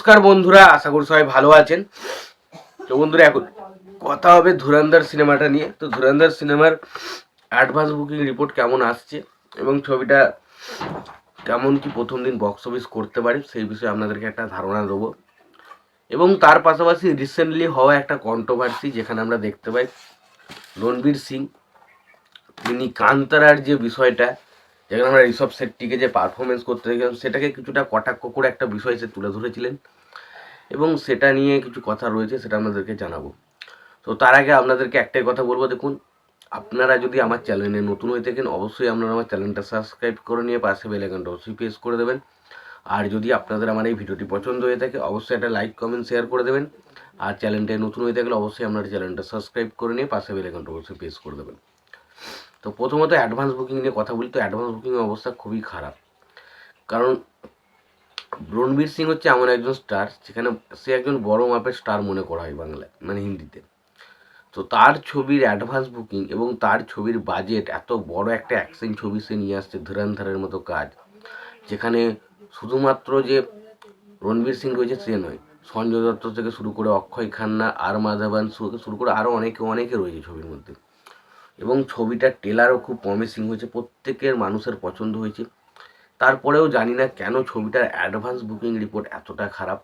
নমস্কার বন্ধুরা, আশা করি সবাই ভালো আছেন। তো বন্ধুরা, এখন কথা হবে ধুরন্ধর সিনেমাটা নিয়ে। তো ধুরন্ধর সিনেমার অ্যাডভান্স বুকিং রিপোর্ট কেমন আসছে এবং ছবিটা কেমন কি প্রথম দিন বক্স অফিস করতে পারি, সেই বিষয়ে আপনাদেরকে একটা ধারণা দেবো। এবং তার পাশাপাশি রিসেন্টলি হওয়া একটা কন্ট্রোভার্সি যেখানে আমরা দেখতে পাই, রণবীর সিং। তিনি কান্তারার যে বিষয়টা যেখানে আমরা ঋষভ শেট্টিকে যে পারফরমেন্স করতে দেখলাম সেটাকে কিছুটা কটাক্ষ করে একটা বিষয় সে তুলে ধরেছিলেন। এবং সেটা নিয়ে কিছু কথা রয়েছে, সেটা আপনাদেরকে জানাব। তো তার আগে আপনাদেরকে একটাই কথা বলব, দেখুন, আপনারা যদি আমার চ্যানেলে নতুন হয়ে থাকেন, অবশ্যই আপনারা আমার চ্যানেলটা সাবস্ক্রাইব করে নিয়ে পাশে বেল আইকনটা অবশ্যই প্রেস করে দেবেন। আর যদি আপনাদের আমার এই ভিডিওটি পছন্দ হয়ে থাকে, অবশ্যই একটা লাইক কমেন্ট শেয়ার করে দেবেন। আর চ্যানেলটায় নতুন হয়ে থাকলে অবশ্যই আপনার চ্যানেলটা সাবস্ক্রাইব করে নিয়ে পাশে বেল আইকনটা অবশ্যই প্রেস করে দেবেন। তো প্রথমত অ্যাডভান্স বুকিং নিয়ে কথা বলি, তো অ্যাডভান্স বুকিংয়ের অবস্থা খুবই খারাপ। কারণ রণবীর সিং হচ্ছে এমন একজন স্টার যেখানে সে একজন বড় মাপের স্টার মনে করা হয় বাংলায় মানে হিন্দিতে। তো তার ছবির অ্যাডভান্স বুকিং এবং তার ছবির বাজেট এত বড় একটা অ্যাকশন ছবি সে নিয়ে আসছে ধুরন্ধরের মতো কাজ। যেখানে শুধুমাত্র যে রণবীর সিং রয়েছে সে নয়, সঞ্জয় দত্ত থেকে শুরু করে অক্ষয় খান্না, আর মাধবন শুরু করে আরও অনেকে অনেকে রয়েছে ছবির মধ্যে। এবং ছবিটার টেলারও খুব প্রমিসিং হয়েছে, প্রত্যেকের মানুষের পছন্দ হয়েছে। তারপরেও জানি না কেন ছবিটার অ্যাডভান্স বুকিং রিপোর্ট এতটা খারাপ।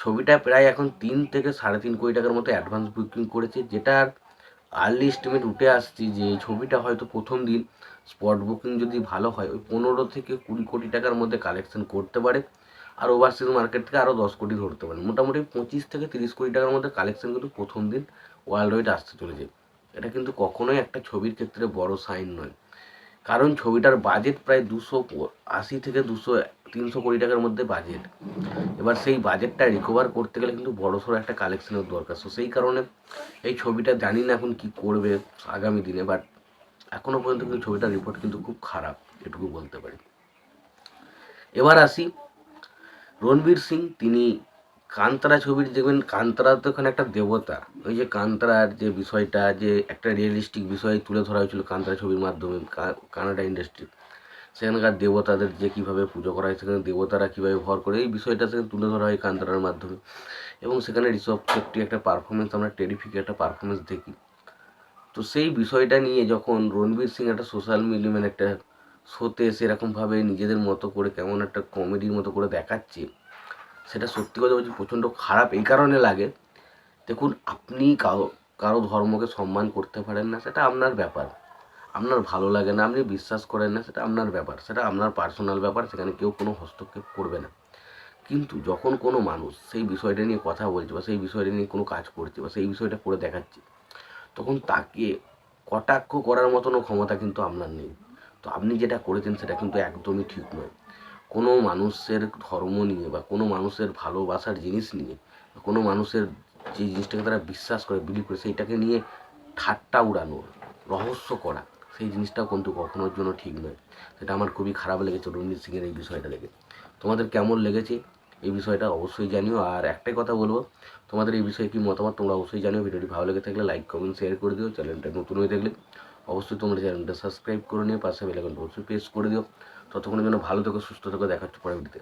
ছবিটা প্রায় এখন তিন থেকে সাড়ে তিন কোটি টাকার মতো অ্যাডভান্স বুকিং করেছে, যেটার আর্লি এস্টিমেট উঠে আসছে যে ছবিটা হয়তো প্রথম দিন স্পট বুকিং যদি ভালো হয়, ওই পনেরো থেকে কুড়ি কোটি টাকার মধ্যে কালেকশন করতে পারে। আর ওভারসিজ মার্কেট থেকে আরও দশ কোটি ধরতে পারে। মোটামুটি পঁচিশ থেকে তিরিশ কোটি টাকার মধ্যে কালেকশন কিন্তু প্রথম দিন ওয়ার্ল্ড ওয়াইড আসতে চলেছে। এটা কিন্তু কখনোই একটা ছবির ক্ষেত্রে বড় সাইন নয়। কারণ ছবিটার বাজেট প্রায় দুশো আশি থেকে দুশো, তিনশো কোটি টাকার মধ্যে বাজেট এবার সেই বাজেটটা রিকভার করতে গেলে কিন্তু বড়সড় একটা কালেকশনের দরকার। সো সেই কারণে এই ছবিটা জানি না এখন কি করবে আগামী দিনে বাট এখনও পর্যন্ত কিন্তু ছবিটার রিপোর্ট কিন্তু খুব খারাপ, এটুকু বলতে পারি। এবার আসি রণবীর সিং, তিনি কান্তরা ছবির দেখবেন, কান্তরা তো এখানে একটা দেবতা। ওই যে কান্তরার যে বিষয়টা, যে একটা রিয়েলিস্টিক বিষয় তুলে ধরা হয়েছিল কান্তরা ছবির মাধ্যমে কানাডা ইন্ডাস্ট্রি সেখানকার দেবতাদের যে কীভাবে পুজো করা হয়, সেখানে দেবতারা কীভাবে ভর করে, এই বিষয়টা সেখানে তুলে ধরা হয় কান্তরার মাধ্যমে। এবং সেখানে ঋষভ শেট্টি একটা পারফরমেন্স আমরা টেরিফিক একটা পারফরমেন্স দেখি। তো সেই বিষয়টা নিয়ে যখন রণবীর সিং একটা সোশ্যাল মিডিয়া মানে একটা শোতে সেরকমভাবে নিজেদের মতো করে কেমন একটা কমেডির মতো করে দেখাচ্ছে সেটা সত্যি কথা বলছি, প্রচণ্ড খারাপ এই কারণে লাগে। দেখুন, আপনি কারও কারও ধর্মকে সম্মান করতে পারেন না, সেটা আপনার ব্যাপার। আপনার ভালো লাগে না, আপনি বিশ্বাস করেন না, সেটা আপনার ব্যাপার। সেটা আপনার পার্সোনাল ব্যাপার, সেখানে কেউ কোনো হস্তক্ষেপ করবে না। কিন্তু যখন কোনো মানুষ সেই বিষয়টা নিয়ে কথা বলছে বা সেই বিষয়টা নিয়ে কোনো কাজ করছে বা সেই বিষয়টা করে দেখাচ্ছে, তখন তাকে কটাক্ষ করার মতনও ক্ষমতা কিন্তু আপনার নেই। তো আপনি যেটা করেছেন সেটা কিন্তু একদমই ঠিক নয়। কোনো মানুষের ধর্ম নিয়ে বা কোনো মানুষের ভালোবাসার জিনিস নিয়ে কোনো মানুষের যে জিনিসটাকে তারা বিশ্বাস করে বিলিভ করে, সেইটাকে নিয়ে ঠাট্টা উড়ানো, রহস্য করা, সেই জিনিসটা কিন্তু কখনোর জন্য ঠিক নয়। সেটা আমার খুবই খারাপ লেগেছে রণবীর সিংয়ের এই বিষয়টা দেখে। তোমাদের কেমন লেগেছে এই বিষয়টা অবশ্যই জানিও। আর একটাই কথা বলব, তোমাদের এই বিষয়ে কি মতামত তোমরা অবশ্যই জানিও। ভিডিওটি ভালো লেগে থাকলে লাইক কমেন্ট শেয়ার করে দিও। চ্যানেলটা নতুন হয়ে থাকলে অবশ্যই তোমরা চ্যানেলটা সাবস্ক্রাইব করে নিয়ে পাশে বেলাকনটা অবশ্যই প্রেস করে দিও। ততক্ষণের জন্য ভালো থেকো, সুস্থ থেকো, দেখা হচ্ছে ভিডিওতে।